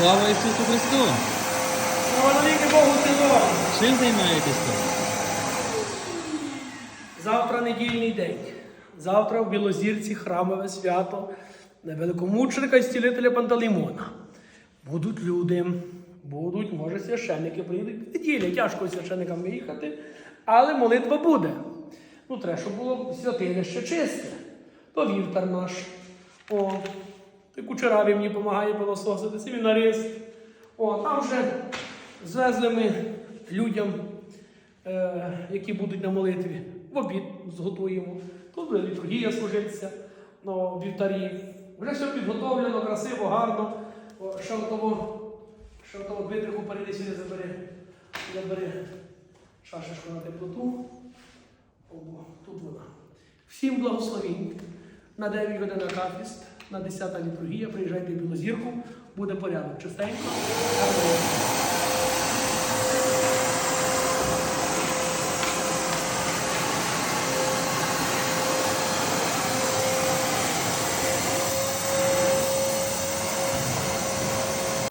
Слава Ісусу Христу! Слава навіки Богу Сило! Чим займаєтесь тут? Завтра недільний день. Завтра в Білозірці храмове свято на великомученика і стілителя Пантелеймона. Будуть люди, будуть, може, священники приїдуть. Неділя, тяжко священникам виїхати, але молитва буде. Ну, треба, щоб було святилище чисте. То вівтар наш. О, ти кучераві мені допомагає пилососити, семінарист. О, там вже звезли ми людям е, які будуть на молитві. В обід зготуємо. Тут буде літургія служиться на вівтарі. Вже все підготовлено, красиво, гарно. Ще того, ще того Дмитрику перейди сюди забери. Забери шашечку на теплоту. О, тут вона. Всім благословінь. На 9 годин акафіст, на 10 літургія. Приїжджайте в Білозірку, буде порядок. Чистенько. гарно.